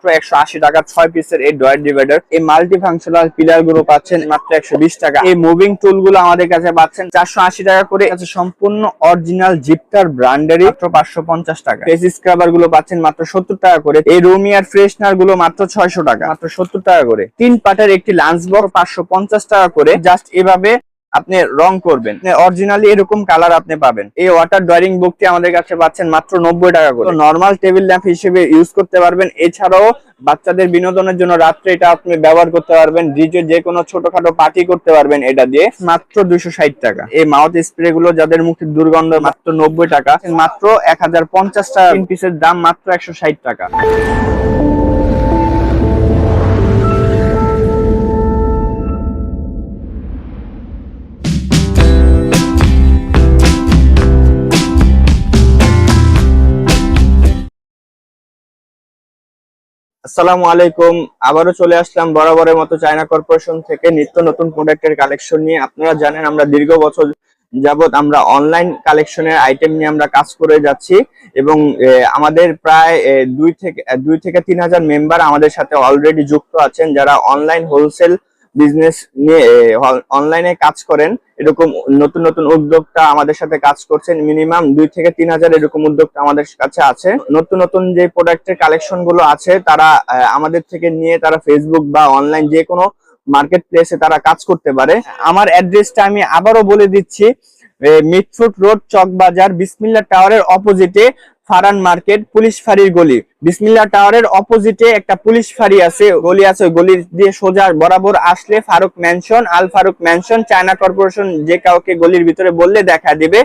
মাত্র একশো আশি টাকা, ছয় পিসের এই ডয়ার ডিভাইডার। এই মাল্টি ফাংশনাল পিলারগুলো পাচ্ছেন মাত্র একশো বিশ টাকা। এই মুভিং টুলগুলো আমাদের কাছে পাচ্ছেন চারশো আশি টাকা করে। আছে সম্পূর্ণ অরিজিনাল জিপটার ব্র্যান্ডেরই মাত্র পাঁচশো পঞ্চাশ টাকা। ফেস স্ক্রাবারগুলো পাচ্ছেন মাত্র সত্তর টাকা করে। এই রুমিয়ার ফ্রেশনারগুলো মাত্র ছয়শো টাকা, মাত্র সত্তর টাকা করে। তিন পাটের একটি লাঞ্চ বক্স পাঁচশো পঞ্চাশ টাকা করে। জাস্ট এভাবে আপনি রং করবেন। অরিজিনালি এরকম কালার আপনি পাবেন। এই ওয়াটার ড্রয়িং বুকটি আমাদের কাছে পাচ্ছেন মাত্র নব্বই টাকা করে। নর্মাল টেবিল ল্যাম্প হিসেবে ইউজ করতে পারবেন। এছাড়াও বাচ্চাদের বিনোদনের জন্য রাত্রে এটা আপনি ব্যবহার করতে পারবেন। ডিজে যে কোনো ছোটখাটো পার্টি করতে পারবেন এটা দিয়ে। মাত্র দুইশো ষাট টাকা। এই মাউথ স্প্রে গুলো যাদের মুখে দুর্গন্ধ মাত্র নব্বই টাকা। মাত্র এক হাজার পঞ্চাশ টাকা। পিসের দাম মাত্র একশো ষাট টাকা। আসসালামু আলাইকুম। আবারও চলে আসলাম বরাবরের মতো চায়না কর্পোরেশন থেকে নিত্য নতুন প্রোডাক্টের কালেকশন নিয়ে। আপনারা জানেন আমরা দীর্ঘ বছর যাবত আমরা অনলাইন কালেকশনের আইটেম নিয়ে আমরা কাজ করে যাচ্ছি এবং আমাদের প্রায় দুই থেকে দুই থেকে তিন হাজার মেম্বার আমাদের সাথে অলরেডি যুক্ত আছেন যারা অনলাইন হোলসেল বিজনেস নিয়ে অনলাইনে কাজ করেন। এরকম নতুন নতুন উদ্যোক্তা আমাদের সাথে কাজ করছেন মিনিমাম দুই থেকে তিন হাজার এরকম উদ্যোক্তা আমাদের কাছে আছে। নতুন নতুন যে প্রোডাক্টের কালেকশনগুলো আছে, তারা আমাদের থেকে নিয়ে তারা ফেসবুক বা অনলাইন যে কোনো মার্কেট প্লেসে তারা কাজ করতে পারে। আমার অ্যাড্রেসটা আমি আবারও বলে দিচ্ছি মিটফুট রোড, চকবাজার, বিসমিল্লা টাওয়ারের অপোজিটে ফারান মার্কেট পুলিশ ফাঁড়ির গলি। বিসমিল্লা টাওয়ারের অপোজিটে একটা পুলিশ ফাঁড়ি আছে। গলি আছে গলি দিয়ে সোজা বরাবর আসলে Farooq mansion Al Farooq mansion China corporation যে কাউকে গলির ভিতরে বললে দেখা দিবে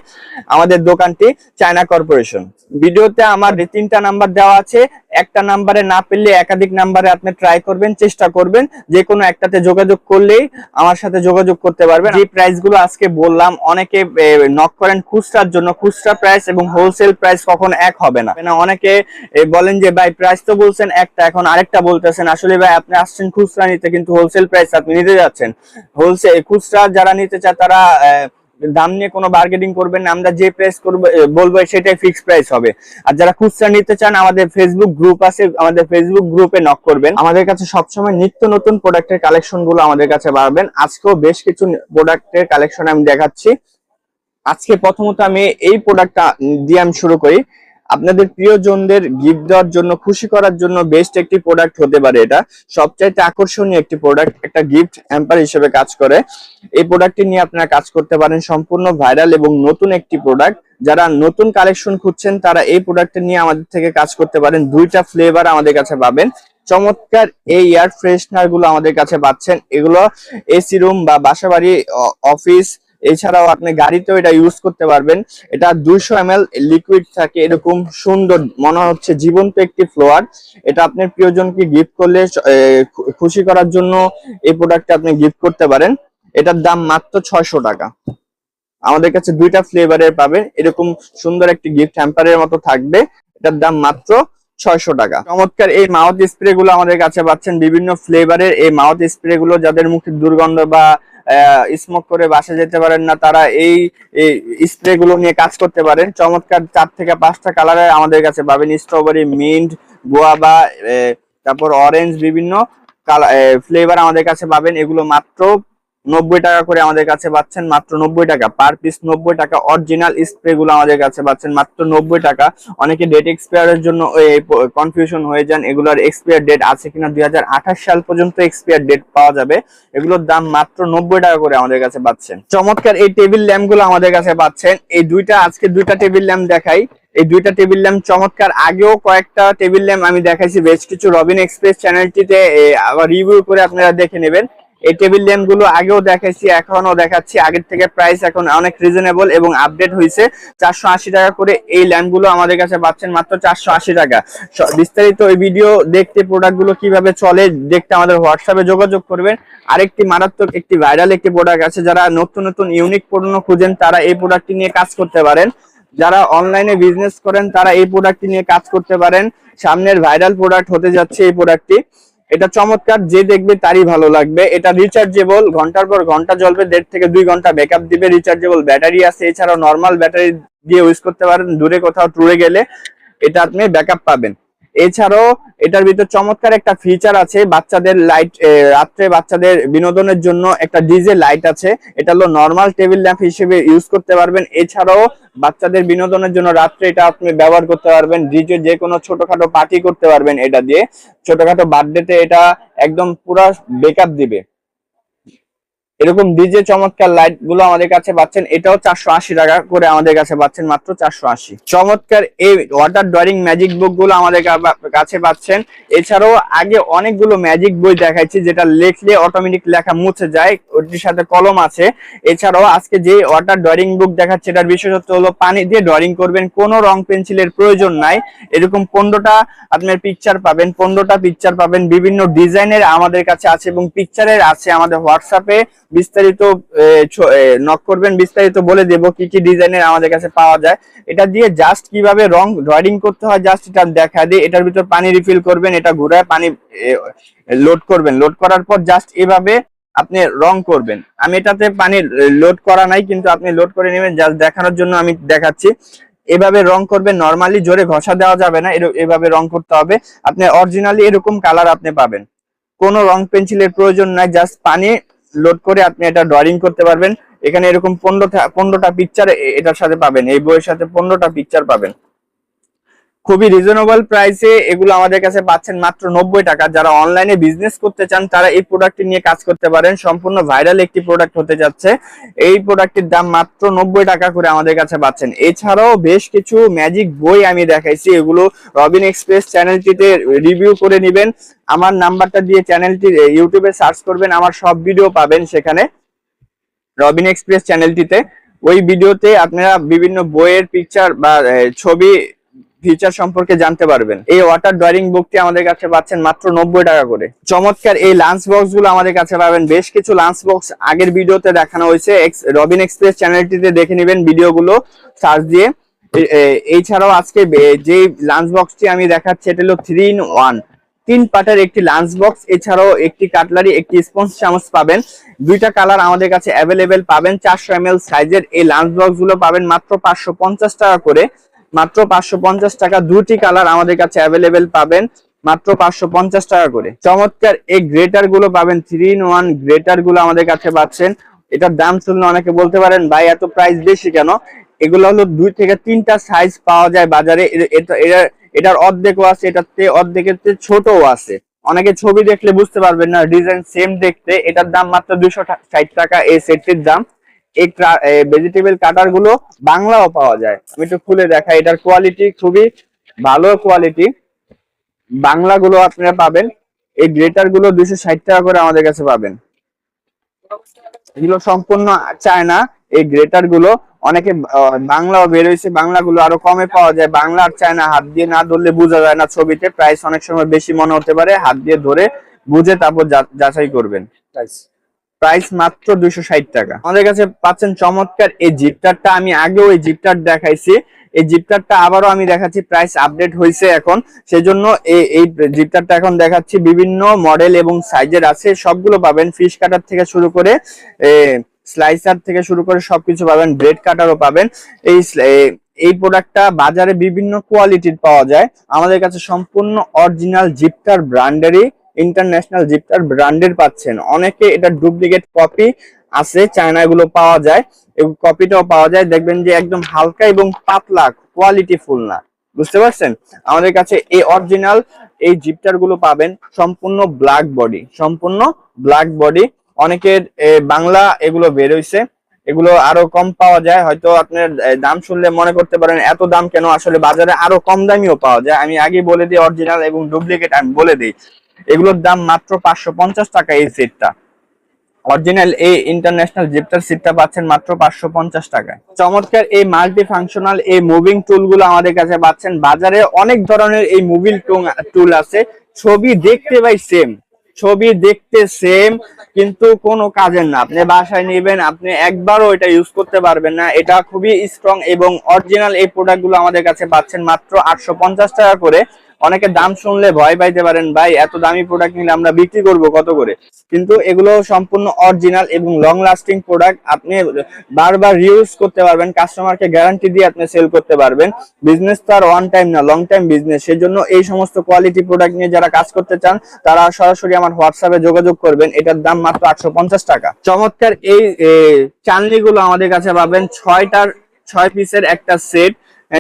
আমাদের দোকানটি চায়না কর্পোরেশন ভিডিওতে আমার তিনটা নাম্বার দেওয়া আছে, একটা নাম্বারে না পেলে একাধিক নাম্বারে আপনি ট্রাই করবেন, চেষ্টা করবেন, যে কোনো একটাতে যোগাযোগ করলেই আমার সাথে যোগাযোগ করতে পারবেন। যে প্রাইসগুলো আজকে বললাম, অনেকে নক করেন খুচরার জন্য, খুচরা প্রাইস এবং হোলসেল প্রাইস কখন এক হবে না। অনেকে বলেন যে ভাই প্রাইস তো বলছেন একটা, এখন আরেকটা বলতেছেন, আসলে ভাই আপনি আসছেন খুচরা নিতে, কিন্তু হোলসেল প্রাইস আপনি নিতে যাচ্ছেন। হোলসেল খুচরা যারা নিতে চায়, তারা দাম নিয়ে কোনো বার্গেনিং করবেন না, আমরা যে প্রাইস করব বলব, সেটাই ফিক্স প্রাইস হবে। আর যারা খুচরা নিতে চান, আমাদের ফেসবুক গ্রুপ আছে, আমাদের ফেসবুক গ্রুপে নক করবেন। আমাদের কাছে সবসময় নিত্য নতুন প্রোডাক্টের কালেকশনগুলো আমাদের কাছে পাবেন আজকেও বেশ কিছু প্রোডাক্টের কালেকশন আমি দেখাচ্ছি। আজকে প্রথমত আমি এই প্রোডাক্টটা দিয়ে আমি শুরু করি। আপনাদের প্রিয়জনদের গিফট দেওয়ার জন্য, খুশি করার জন্য বেস্ট একটি প্রোডাক্ট হতে পারে এটা। সবচাইতে আকর্ষণীয় একটি প্রোডাক্ট একটা গিফট হ্যাম্পার হিসেবে কাজ করে। এই প্রোডাক্টটি নিয়ে আপনারা কাজ করতে পারেন সম্পূর্ণ ভাইরাল এবং নতুন একটি প্রোডাক্ট যারা নতুন কালেকশন খুঁজছেন, তারা এই প্রোডাক্টটি নিয়ে আমাদের থেকে কাজ করতে পারেন। দুইটা ফ্লেভার আমাদের কাছে পাবেন। চমৎকার এই এয়ার ফ্রেশনারগুলো আমাদের কাছে পাচ্ছেন। এগুলো এসি রুম বা বাসাবাড়ি অফিস এছাড়াও আপনি গাড়িতেও এটা ইউজ করতে পারবেন। এটা দুইশো এম লিকুইড থাকে, এরকম সুন্দর মনে হচ্ছে জীবন্ত একটি ফ্লোয়ার এটা আপনার প্রিয়জনকে গিফট করলে খুশি করার জন্য এই প্রোডাক্টটা আপনি গিফট করতে পারেন। এটার দাম মাত্র ছয়শো টাকা। আমাদের কাছে দুইটা ফ্লেভারের পাবেন। এরকম সুন্দর একটি গিফট হ্যাম্পারের মতো থাকবে। এটার দাম মাত্র ছয়শো টাকা। চমৎকার এই মাউথ স্প্রে গুলো আমাদের কাছে পাচ্ছেন। বিভিন্ন ফ্লেভারের এই মাউথ স্প্রে গুলো, যাদের মুখে দুর্গন্ধ বা স্মোক করে বাসে যেতে পারেন না, তারা এই স্প্রে গুলো নিয়ে কাজ করতে পারেন। চমৎকার চার থেকে পাঁচটা কালারের আমাদের কাছে পাবেন স্ট্রবেরি মিন্ট গোয়াবা তারপর অরেঞ্জ বিভিন্ন কালার ফ্লেভার আমাদের কাছে পাবেন। এগুলো মাত্র নব্বই টাকা করে আমাদের কাছে পাচ্ছেন মাত্র নব্বই টাকা। পার পিস নব্বই টাকা অরিজিনাল স্প্রে গুলো আমাদের কাছে পাচ্ছেন মাত্র নব্বই টাকা। অনেকে ডেট এক্সপায়ারের জন্য কনফিউশন হয়ে যান, এগুলোর এক্সপায়ার ডেট আছে কিনা দুই হাজার আঠাশ সাল পর্যন্ত এক্সপায়ার ডেট পাওয়া যাবে। এগুলোর দাম মাত্র নব্বই টাকা করে আমাদের কাছে পাচ্ছেন। চমৎকার এই টেবিল ল্যাম্পগুলো আমাদের কাছে পাচ্ছেন। এই দুইটা, আজকে দুইটা টেবিল ল্যাম্প দেখাই। এই দুইটা টেবিল ল্যাম্প চমৎকার। আগেও কয়েকটা টেবিল ল্যাম্প আমি দেখাইছি, বেশ কিছু রবিন এক্সপ্রেস চ্যানেলটিতে রিভিউ করে আপনারা দেখে নেবেন। এই টেবিল ল্যাম্পগুলো আগেও দেখাইছি এখনও দেখাচ্ছি। আগের থেকে প্রাইস এখন অনেক রিজনেবল এবং আপডেট হয়েছে চারশো আশি টাকা করে এই ল্যাম্পগুলো আমাদের কাছে পাচ্ছেন মাত্র চারশো আশি টাকা। বিস্তারিত এই ভিডিও দেখতে প্রোডাক্টগুলো কীভাবে চলে দেখতে আমাদের হোয়াটসঅ্যাপে যোগাযোগ করবেন। আরেকটি মারাত্মক, একটি ভাইরাল একটি প্রোডাক্ট আছে, যারা নতুন নতুন ইউনিক পণ্য খুঁজেন, তারা এই প্রোডাক্টটি নিয়ে কাজ করতে পারেন। যারা অনলাইনে বিজনেস করেন, তারা এই প্রোডাক্টটি নিয়ে কাজ করতে পারেন। সামনের ভাইরাল প্রোডাক্ট হতে যাচ্ছে এই প্রোডাক্টটি এটা চমৎকার, যে দেখবে তারই ভালো লাগবে। এটা রিচার্জেবল ঘণ্টার পর ঘণ্টা জ্বলবে, দেড় থেকে দুই ঘণ্টা ব্যাকআপ দিবে রিচার্জেবল ব্যাটারি আছে। এছাড়াও নর্মাল ব্যাটারি দিয়ে ইউজ করতে পারেন, দূরে কোথাও ট্যুরে গেলে, এটা আপনি ব্যাকআপ পাবেন। এছাড়াও এটার ভিতর চমৎকার একটা ফিচার আছে বাচ্চাদের লাইট রাত্রে বাচ্চাদের বিনোদনের জন্য একটা ডিজে লাইট আছে। এটা হলো নর্মাল টেবিল ল্যাম্প হিসেবে ইউজ করতে পারবেন। এছাড়াও বাচ্চাদের বিনোদনের জন্য রাত্রে এটা আপনি ব্যবহার করতে পারবেন। ডিজে যে কোনো ছোটখাটো পার্টি করতে পারবেন এটা দিয়ে। ছোটখাটো বার্থডেতে এটা একদম পুরা বেকআপ দিবে। এরকম ডিজে চমৎকার লাইটগুলো আমাদের কাছে পাচ্ছেন, এটাও চারশো আশি টাকা করে আমাদের কাছে পাচ্ছেন, মাত্র চারশো আশি। চমৎকার এই ওয়াটার ড্রয়িং ম্যাজিক বুকগুলো আমাদের কাছে পাচ্ছেন। এছাড়াও আগে অনেকগুলো ম্যাজিক বই দেখাইছি, যেটা লেখলে অটোমেটিক লেখা মুছে যায়, ওটির সাথে কলম আছে। এছাড়াও আজকে যে ওয়াটার ড্রয়িং বুক দেখাচ্ছে, এটার বিশেষত্ব হলো পানি দিয়ে ড্রয়িং করবেন, কোনো রং পেন্সিলের প্রয়োজন নাই। এরকম পনেরোটা আপনার পিকচার পাবেন, পনেরোটা পিকচার পাবেন, বিভিন্ন ডিজাইনের আমাদের কাছে আছে এবং পিকচারের আছে আমাদের হোয়াটসঅ্যাপে বিস্তারিত নক করবেন, বিস্তারিত বলে দেব কি কি ডিজাইনের আমাদের কাছে পাওয়া যায়। এটা দিয়ে জাস্ট কীভাবে রং ড্রয়িং করতে হয় জাস্ট এটা দেখা দিয়ে এটার ভিতর পানি রিফিল করবেন, এটা ঘুরায় পানি লোড করবেন। লোড করার পর জাস্ট এভাবে আপনি রং করবেন। আমি এটাতে পানি লোড করা নাই, কিন্তু আপনি লোড করে নেবেন জাস্ট দেখানোর জন্য আমি দেখাচ্ছি। এভাবে রং করবেন নরমালি জোরে ঘষা দেওয়া যাবে না এভাবে রং করতে হবে। আপনি অরিজিনালি এরকম কালার আপনি পাবেন। কোনো রং পেন্সিলের প্রয়োজন নাই জাস্ট পানি লোড করে আপনি এটা ড্রয়িং করতে পারবেন। এখানে এরকম পনেরোটা পনেরোটা পিকচার এটার সাথে পাবেন। এই বইয়ের সাথে পনেরোটা পিকচার পাবেন। খুবই রিজনেবল প্রাইসে এগুলো আমাদের কাছে পাচ্ছেন মাত্র নব্বই টাকা। যারা অনলাইনে বিজনেস করতে চান, তারা এই প্রোডাক্টটি নিয়ে কাজ করতে পারেন। সম্পূর্ণ ভাইরাল একটি প্রোডাক্ট হতে যাচ্ছে। এই প্রোডাক্টের দাম মাত্র নব্বই টাকা করে আমাদের কাছে পাচ্ছেন। এছাড়াও বেশ কিছু ম্যাজিক বই আমি দেখাইছি। এগুলো রবিন এক্সপ্রেস চ্যানেলটিতে রিভিউ করে নেবেন। আমার নাম্বারটা দিয়ে চ্যানেলটি ইউটিউবে সার্চ করবেন। আমার সব ভিডিও পাবেন সেখানে রবিন এক্সপ্রেস চ্যানেলটিতে। ওই ভিডিওতে আপনারা বিভিন্ন বইয়ের পিকচার বা ছবি ফিচার সম্পর্কে জানতে পারবেন। এই ওয়াটার ড্রয়িং বুকটি আমাদের কাছে পাচ্ছেন মাত্র নব্বই টাকা করে। চমৎকার এই লাঞ্চ বক্সগুলো আমাদের কাছে পাবেন। বেশ কিছু লাঞ্চ বক্স আগের ভিডিওতে দেখানো হয়েছে। রবিন এক্সপ্রেস চ্যানেলটিতে দেখে নেবেন ভিডিওগুলো সার্চ দিয়ে। এছাড়াও আজকে যে লাঞ্চ বক্সটি আমি দেখাচ্ছি, এটা হলো থ্রি ইন ওয়ান তিন পাটের একটি লাঞ্চ বক্স এছাড়াও একটি কাটলারি একটি স্পঞ্জ চামচ পাবেন। দুইটা কালার আমাদের কাছে অ্যাভেলেবেল পাবেন। চারশো এম সাইজের এই লাঞ্চ বক্সগুলো পাবেন মাত্র পাঁচশো পঞ্চাশ টাকা করে। মাত্র পাঁচশো পঞ্চাশ টাকা দুটি কালার আমাদের কাছে অ্যাভেলেবেল পাবেন। মাত্র পাঁচশো পঞ্চাশ টাকা করে। চমৎকার এই গ্রেটারগুলো পাবেন থ্রি ইন ওয়ান গ্রেটারগুলো আমাদের কাছে পাচ্ছেন। এটার দাম শুনলে অনেকে বলতে পারেন, ভাই, এত প্রাইস বেশি কেন? এগুলো হলো দুই থেকে তিনটা সাইজ পাওয়া যায় বাজারে। এটা এটা- এটার অর্ধেকও আছে এটাতে অর্ধেকের চেয়ে ছোটও আছে। অনেকে ছবি দেখলে বুঝতে পারবেন না, ডিজাইন সেম দেখতে। এটার দাম মাত্র দুশো ষাট টাকা, এই সেটটির দাম। এই ভেজিটেবল কাটারগুলো বাংলাও পাওয়া যায়। আমি একটু খুলে দেখাই, এটার কোয়ালিটি খুবই ভালো কোয়ালিটি বাংলা গুলো আপনারা পাবেন। এই গ্রেটারগুলো দুশো ষাট টাকা করে আমাদের কাছে পাবেন। এগুলো সম্পূর্ণ চায় না এই গ্রেটারগুলো অনেকে বাংলাও বের হয়েছে। বাংলা গুলো আরও কমে পাওয়া যায়। বাংলা আর চায় না হাত দিয়ে না ধরলে বোঝা যায় না ছবিতে। প্রাইস অনেক সময় বেশি মনে হতে পারে। হাত দিয়ে ধরে বুঝে তারপর যাচাই করবেন। প্রাইস মাত্র দুইশো ষাট টাকা। আমাদের কাছে পাচ্ছেন চমৎকার এই জিপটারটা আমি আগেও এই জিপটার দেখাইছি। এই জিপটারটা আবারও আমি দেখাচ্ছি, প্রাইস আপডেট হয়েছে এখন। সেজন্য এই এই জিপটারটা এখন দেখাচ্ছি। বিভিন্ন মডেল এবং সাইজের আছে, সবগুলো পাবেন। ফিশ কাটার থেকে শুরু করে স্লাইসার থেকে শুরু করে সবকিছু পাবেন। ব্রেড কাটারও পাবেন। এই এই প্রোডাক্টটা বাজারে বিভিন্ন কোয়ালিটির পাওয়া যায়। আমাদের কাছে সম্পূর্ণ অরিজিনাল জিপটার ব্র্যান্ডেরই ইন্টারন্যাশনাল জিপটার ব্র্যান্ডের পাচ্ছেন। অনেকে এটা ডুপ্লিকেট কপি আছে চায়না গুলো পাওয়া যায়। এবং কপিটাও পাওয়া যায়। দেখবেন যে একদম হালকা এবং পাতলা কোয়ালিটি ফুল না। বুঝতে পারছেন? আমাদের কাছে এই অরিজিনাল এই জিপটারগুলো পাবেন সম্পূর্ণ ব্ল্যাক বডি সম্পূর্ণ ব্ল্যাক বডি অনেকের বাংলা এগুলো বের হইছে। এগুলো আরও কম পাওয়া যায়। হয়তো আপনার দাম শুনলে মনে করতে পারেন, এত দাম কেন? আসলে বাজারে আরও কম দামিও পাওয়া যায়। আমি আগে বলে দিই অরিজিনাল এবং ডুপ্লিকেট আমি বলে দিই। এগুলোর দাম মাত্র পাঁচশো পঞ্চাশ টাকা এই সেটটা অরিজিনাল এই ইন্টারন্যাশনাল জিপটার সিটটা পাচ্ছেন মাত্র পাঁচশো পঞ্চাশ টাকায় চমৎকার এই মাল্টি ফাংশনাল এই মুভিং টুলগুলো আমাদের কাছে পাচ্ছেন। বাজারে অনেক ধরনের এই মুভিং টুল আছে। ছবি দেখতে ভাই সেম ছবি দেখতে সেম কিন্তু কোনো কাজের না। আপনি বাসায় নেবেন, আপনি একবারও এটা ইউজ করতে পারবেন না। এটা খুবই স্ট্রং এবং অরিজিনাল এই প্রোডাক্টগুলো আমাদের কাছে পাচ্ছেন মাত্র আটশো পঞ্চাশ টাকা করে। অনেকে দাম শুনলে ভয় পাইতে পারেন, ভাই, এত দামি প্রোডাক্ট নিলে আমরা বিক্রি করব কত করে? কিন্তু এগুলো সম্পূর্ণ অরিজিনাল এবং লং লাস্টিং প্রোডাক্ট আপনি বারবার রিউজ করতে পারবেন কাস্টমারকে গ্যারান্টি দিয়ে আপনি সেল করতে পারবেন। বিজনেস তো আর ওয়ান টাইম না লং টাইম বিজনেস সেজন্য এই সমস্ত কোয়ালিটি প্রোডাক্ট নিয়ে যারা কাজ করতে চান, তারা সরাসরি আমার হোয়াটসঅ্যাপে যোগাযোগ করবেন। এটার দাম মাত্র আটশো পঞ্চাশ টাকা। চমৎকার এই চানলি গুলো আমাদের কাছে পাবেন। ছয়টার, ছয় পিসের একটা সেট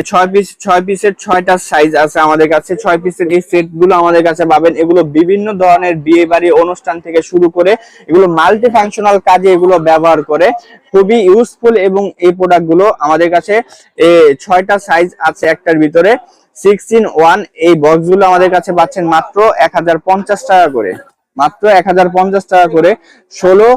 ছয় পিস ছয় পিসের ছয়টা সাইজ আছে আমাদের কাছে। ছয় পিসের এই সেটগুলো আমাদের কাছে পাবেন। এগুলো বিভিন্ন ধরনের বিয়ে বাড়ি অনুষ্ঠান থেকে শুরু করে এগুলো মাল্টি ফাংশনাল কাজে এগুলো ব্যবহার করে। খুবই ইউজফুল এবং এই প্রোডাক্টগুলো আমাদের কাছে ছয়টা সাইজ আছে একটার ভিতরে। সিক্সটিন ওয়ান এই বক্সগুলো আমাদের কাছে পাচ্ছেন মাত্র এক হাজার পঞ্চাশ টাকা করে। মাত্র এক হাজার পঞ্চাশ টাকা করে। ষোলো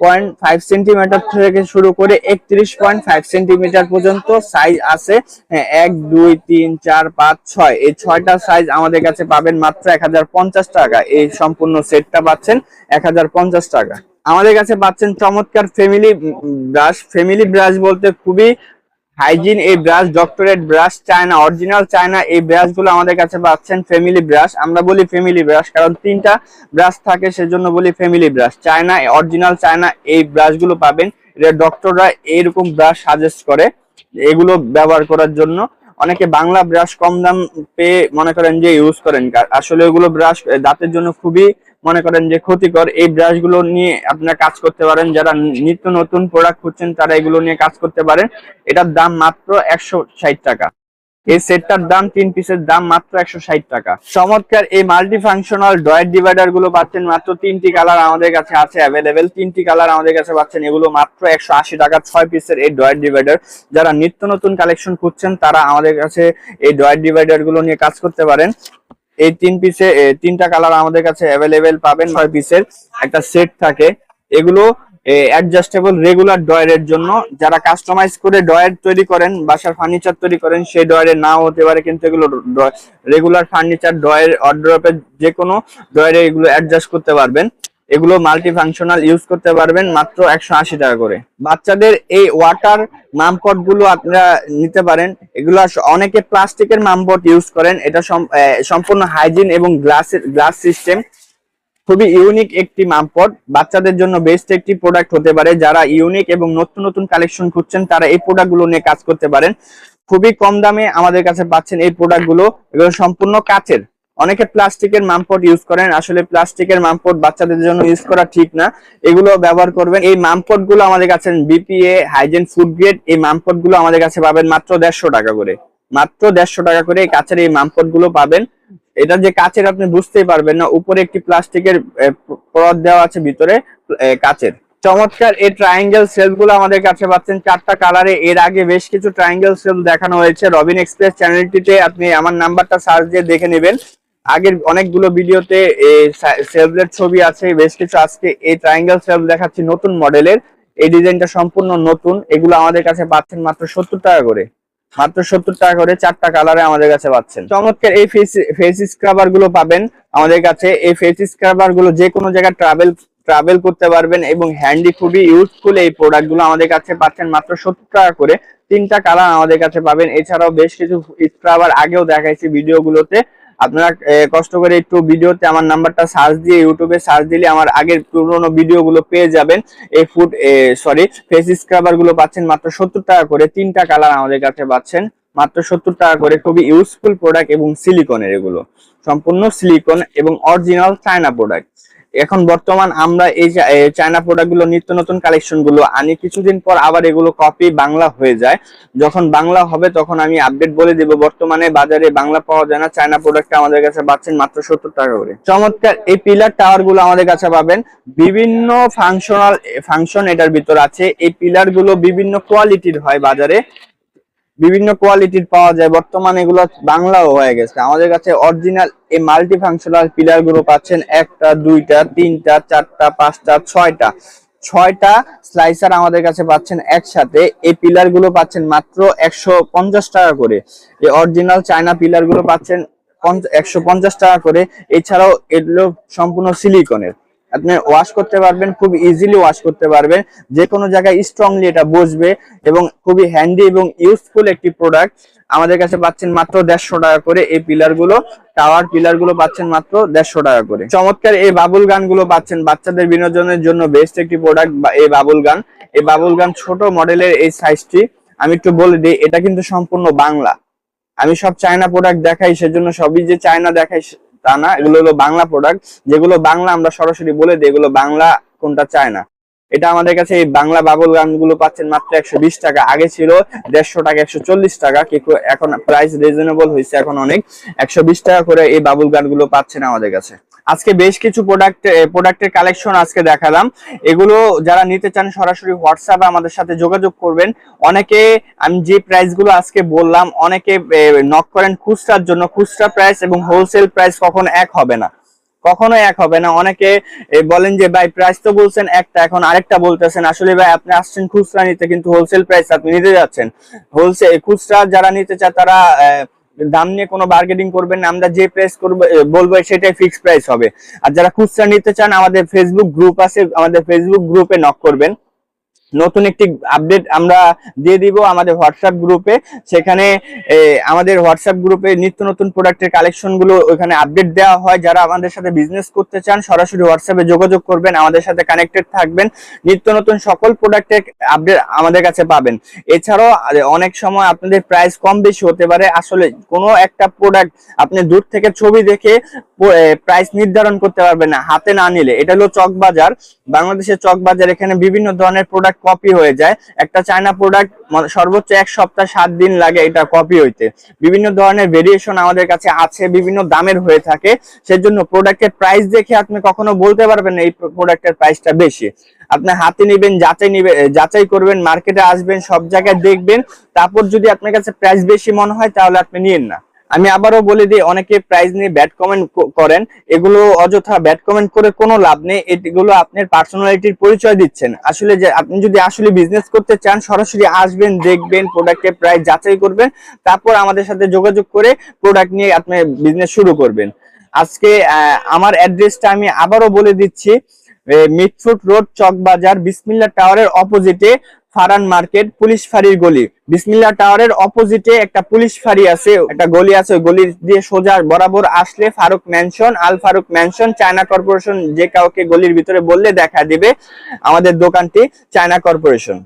পয়েন্ট ফাইভ সেন্টিমিটার থেকে শুরু করে একত্রিশ পয়েন্ট ফাইভ সেন্টিমিটার পর্যন্ত সাইজ আছে। হ্যাঁ, এক দুই তিন চার পাঁচ ছয়। এই ছয়টা সাইজ আমাদের কাছে পাবেন মাত্র এক হাজার পঞ্চাশ টাকা। এই সম্পূর্ণ সেটটা পাচ্ছেন এক হাজার পঞ্চাশ টাকা। আমাদের কাছে পাচ্ছেন চমৎকার ফ্যামিলি ব্রাশ ফ্যামিলি ব্রাশ বলতে খুবই হাইজিন এই brush doctorate brush China original China এই ব্রাশগুলো আমাদের কাছে পাচ্ছেন ফ্যামিলি ব্রাশ আমরা বলি ফ্যামিলি ব্রাশ কারণ তিনটা ব্রাশ থাকে, সেজন্য বলি family brush China original China এই ব্রাশগুলো পাবেন। এটা ডক্টররা এইরকম ব্রাশ সাজেস্ট করে, এগুলো ব্যবহার করার জন্য। অনেকে বাংলা ব্রাশ কম দাম পেয়ে মনে করেন যে ইউজ করেন। আসলে ওগুলো ব্রাশ দাঁতের জন্য খুবই মনে করেন যে ক্ষতিকর এই ব্রাশগুলো নিয়ে আপনারা কাজ করতে পারেন, যারা নিত্য নতুন প্রোডাক্ট খুঁজছেন তারা এগুলো নিয়ে কাজ করতে পারেন। এটার দাম মাত্র একশো ষাট টাকা। এই সেটটার দাম, তিন পিসের দাম মাত্র একশো ষাট টাকা। চমৎকার এই মাল্টি ফাংশনাল ডয়েট ডিভাইডারগুলো পাচ্ছেন মাত্র তিনটি কালার আমাদের কাছে আছে অ্যাভেলেবেল তিনটি কালার আমাদের কাছে পাচ্ছেন এগুলো মাত্র একশো আশি টাকা, ছয় পিসের এই ডয়েট ডিভাইডার যারা নিত্য নতুন কালেকশন খুঁজছেন তারা আমাদের কাছে এই ডয়েট ডিভাইডারগুলো নিয়ে কাজ করতে পারেন। এই তিন পিসে তিনটা কালার আমাদের কাছে অ্যাভেলেবেল পাবেন, ছয় পিসের একটা সেট থাকে। এগুলো অ্যাডজাস্টেবল রেগুলার ডয়ের জন্য। যারা কাস্টমাইজ করে ডয়ের তৈরি করেন, বাসার ফার্নিচার তৈরি করেন, সেই ডয়ের নাও হতে পারে, কিন্তু এগুলো রেগুলার ফার্নিচার ডয়ের অর্ডার যে কোনো ডয়ের এগুলো অ্যাডজাস্ট করতে পারবেন। এগুলো মাল্টি ফাংশনাল ইউজ করতে পারবেন মাত্র একশো আশি টাকা করে। বাচ্চাদের এই ওয়াটার মামপটগুলো আপনারা নিতে পারেন। এগুলো অনেকে প্লাস্টিকের মামপট ইউজ করেন। এটা সম্পূর্ণ হাইজিন এবং গ্লাসের, গ্লাস সিস্টেম খুবই ইউনিক একটি মামপট বাচ্চাদের জন্য বেস্ট একটি প্রোডাক্ট হতে পারে। যারা ইউনিক এবং নতুন নতুন কালেকশন খুঁজছেন, তারা এই প্রোডাক্টগুলো নিয়ে কাজ করতে পারেন। খুবই কম দামে আমাদের কাছে পাচ্ছেন এই প্রোডাক্টগুলো। এগুলো সম্পূর্ণ কাচের। অনেকে প্লাস্টিকের মামপট ইউজ করেন। আসলে প্লাস্টিকের মামপট বাচ্চাদের জন্য ইউজ করা ঠিক না। এগুলো ব্যবহার করবেন। এই মামপটগুলো আমাদের কাছে বিপিএ হাইজেন ফুড গ্রেড এই মামপটগুলো আমাদের কাছে পাবেন মাত্র দেড়শো টাকা করে। মাত্র দেড়শো টাকা করে এই কাছের এই মামপটগুলো পাবেন। এটা যে কাচের আপনি বুঝতেই পারবেন না, উপরে একটি প্লাস্টিকের পরত দেওয়া আছে ভিতরে কাচের। চমৎকার এই ট্রায়াঙ্গেল সেলফগুলো আমাদের কাছে পাচ্ছেন। চারটা কালারে এর আগে বেশ কিছু ট্রায়াঙ্গেল সেলফ দেখানো হয়েছে। রবিন এক্সপ্রেস চ্যানেলটিতে আপনি আমার নাম্বারটা সার্চ দিয়ে দেখে নেবেন। আগের অনেকগুলো ভিডিওতে সেলফের ছবি আছে, বেশ কিছু আজকে এই ট্রায়াঙ্গেল সেলফ দেখাচ্ছি নতুন মডেলের। এই ডিজাইনটা সম্পূর্ণ নতুন, এগুলো আমাদের কাছে পাচ্ছেন মাত্র সত্তর টাকা করে। মাত্র সত্তর টাকা করে চারটা কালারে আমাদের কাছে পাচ্ছেন। চমৎকার এই ফেস স্ক্রাবারগুলো পাবেন আমাদের কাছে। এই ফেস স্ক্রাবারগুলো যে কোনো জায়গায় ট্রাভেল ট্রাভেল করতে পারবেন এবং হ্যান্ডি খুবই ইউজফুল এই প্রোডাক্টগুলো আমাদের কাছে পাচ্ছেন মাত্র সত্তর টাকা করে। তিনটা কালার আমাদের কাছে পাবেন। এছাড়াও বেশ কিছু স্ক্রাবার আগেও দেখাইছি ভিডিও গুলোতে আপনারা কষ্ট করে একটু ভিডিওতে আমার নাম্বারটা সার্চ দিয়ে ইউটিউবে সার্চ দিলে আমার আগের পুরোনো ভিডিওগুলো পেয়ে যাবেন। এই ফুড সরি ফেস স্ক্রাবারগুলো পাচ্ছেন মাত্র সত্তর টাকা করে। তিনটা কালার আমাদের কাছে পাচ্ছেন, মাত্র সত্তর টাকা করে। খুবই ইউজফুল প্রোডাক্ট এবং সিলিকনের এগুলো। সম্পূর্ণ সিলিকন এবং অরিজিনাল চায়না প্রোডাক্ট এখন বর্তমান আমরা এই চায়না প্রোডাক্টগুলো নিত্য নতুন কালেকশনগুলো আনি, কিছুদিন পর আবার এগুলো কপি বাংলা হয়ে যায়। যখন বাংলা হবে তখন আমি আপডেট বলে দিব। বর্তমানে বাজারে বাংলা পাওয়া যায় না। চায়না প্রোডাক্ট আমাদের কাছে পাচ্ছেন মাত্র সত্তর টাকা করে। চমৎকার এই পিলার টাওয়ারগুলো আমাদের কাছে পাবেন। বিভিন্ন ফাংশনাল ফাংশন এটার ভিতর আছে। এই পিলারগুলো বিভিন্ন কোয়ালিটির হয় বাজারে। বিভিন্ন কোয়ালিটির পাওয়া যায়। বর্তমানে এগুলো বাংলাও হয়ে গেছে। আমাদের কাছে অরিজিনাল এই মাল্টি ফাংশনাল পিলারগুলো পাচ্ছেন একটা, দুইটা, তিনটা, চারটা, পাঁচটা, ছয়টা। ছয়টা স্লাইসার আমাদের কাছে পাচ্ছেন একসাথে। এই পিলারগুলো পাচ্ছেন মাত্র একশো পঞ্চাশ টাকা করে। এই অরিজিনাল চায়না পিলারগুলো পাচ্ছেন একশো পঞ্চাশ টাকা করে। এছাড়াও এগুলো সম্পূর্ণ সিলিকনের আপনি ওয়াশ করতে পারবেন, খুব ইজিলি ওয়াশ করতে পারবেন। যে কোনো জায়গায় স্ট্রংলি এটা বসবে এবং খুবই হ্যান্ডি এবং ইউজফুল একটি প্রোডাক্ট আমাদের কাছে পাচ্ছেন মাত্র দেড়শো টাকা করে এই পিলারগুলো টাওয়ার পিলারগুলো পাচ্ছেন মাত্র দেড়শো টাকা করে। চমৎকার এই বাবুল গানগুলো পাচ্ছেন বাচ্চাদের বিনোদনের জন্য বেস্ট একটি প্রোডাক্ট এই বাবুল গান এই বাবুল গান ছোট মডেলের এই সাইজটি আমি একটু বলে দিই, এটা কিন্তু সম্পূর্ণ বাংলা। আমি সব চায়না প্রোডাক্ট দেখাই, সেজন্য সবই যে চায়না দেখাই তা না, এগুলো হলো বাংলা প্রোডাক্ট যেগুলো বাংলা আমরা সরাসরি বলে দিই, এগুলো বাংলা কোনটা চায়না এটা আমাদের কাছে এই বাংলা বাবুল গানগুলো পাচ্ছেন মাত্র একশো বিশ টাকা। আগে ছিল দেড়শো টাকা, একশো চল্লিশ টাকা, কিন্তু এখন প্রাইস রিজনেবল হয়েছে এখন অনেক। একশো বিশ টাকা করে এই বাবুল গানগুলো পাচ্ছেন আমাদের কাছে। আজকে বেশ কিছু প্রোডাক্ট প্রোডাক্টের কালেকশন আজকে দেখালাম। এগুলো যারা নিতে চান সরাসরি হোয়াটসঅ্যাপে আমাদের সাথে যোগাযোগ করবেন। অনেকে আমি যে প্রাইসগুলো আজকে বললাম, অনেকে নক করেন খুচরার জন্য। খুচরা প্রাইস এবং হোলসেল প্রাইস কখন এক হবে না। কখনো এক হবে না। অনেকে বলেন যে, ভাই প্রাইস তো বলছেন একটা, এখন আরেকটা বলতেছেন। আসলে, ভাই, আপনি আসছেন খুচরা নিতে, কিন্তু হোলসেল প্রাইস আপনি নিতে যাচ্ছেন। হোলসেল খুচরা যারা নিতে চায়, তারা দাম নিয়ে কোনো বার্গেনিং করবেন না। আমরা যে প্রাইস করব বলব, সেটাই ফিক্সড প্রাইস হবে। আর যারা খুচরা নিতে চান, আমাদের ফেসবুক গ্রুপ আছে, আমাদের ফেসবুক গ্রুপে নক করবেন। নতুন একটি আপডেট আমরা দিয়ে দিব আমাদের হোয়াটসঅ্যাপ গ্রুপে সেখানে আমাদের হোয়াটসঅ্যাপ গ্রুপে নিত্য নতুন প্রোডাক্টের কালেকশনগুলো ওখানে আপডেট দেওয়া হয়। যারা আমাদের সাথে বিজনেস করতে চান, সরাসরি হোয়াটসঅ্যাপে যোগাযোগ করবেন, আমাদের সাথে কানেক্টেড থাকবেন। নিত্য নতুন সকল প্রোডাক্টের আপডেট আমাদের কাছে পাবেন। এছাড়াও অনেক সময় আপনাদের প্রাইস কম বেশি হতে পারে। আসলে কোনো একটা প্রোডাক্ট আপনি দূর থেকে ছবি দেখে প্রাইস নির্ধারণ করতে পারবেন না, হাতে না নিলে। এটা হলো চক বাজার বাংলাদেশের চক বাজার এখানে বিভিন্ন ধরনের প্রোডাক্ট কপি হয়ে যায়। একটা চায়না প্রোডাক্ট সর্বোচ্চ এক সপ্তাহ সাত দিন লাগে এটা কপি হইতে। বিভিন্ন ধরনের ভেরিয়েশন আমাদের কাছে আছে, বিভিন্ন দামের হয়ে থাকে। সেজন্য প্রোডাক্টের প্রাইস দেখে আপনি কখনো বলতে পারবেন এই প্রোডাক্টের প্রাইসটা বেশি। আপনি হাতে নিবেন, যাচাই নিবে যাচাই করবেন মার্কেটে আসবেন, সব জায়গায় দেখবেন। তারপর যদি আপনার কাছে প্রাইস বেশি মনে হয়, তাহলে আপনি নিয়েন না। আমি আবারও বলে দিই, অনেকে প্রাইস নিয়ে ব্যাড কমেন্ট করেন। এগুলো অযথা ব্যাড কমেন্ট করে কোনো লাভ নেই। এগুলো আপনার পার্সোনালিটির পরিচয় দিচ্ছেন। আসলে যে আপনি যদি আসলে বিজনেস করতে চান, সরাসরি আসবেন, দেখবেন প্রোডাক্টের প্রাইস যাচাই করবেন, তারপর আমাদের সাথে যোগাযোগ করে প্রোডাক্ট নিয়ে আপনি বিজনেস শুরু করবেন। আজকে আমার অ্যাড্রেসটা আমি আবারও বলে দিচ্ছি মিটফুট রোড চকবাজার, বিসমিল্লা টাওয়ারের অপোজিটে ফারান মার্কেট, পুলিশ ফাঁড়ির গলি। বিসমিল্লা টাওয়ারের অপোজিটে একটা পুলিশ ফাঁড়ি আছে, একটা গলি আছে গলি দিয়ে সোজা বরাবর আসলে Farooq mansion Al Farooq mansion China corporation যে কাউকে গলির ভিতরে বললে দেখা দেবে আমাদের দোকানটি চায়না কর্পোরেশন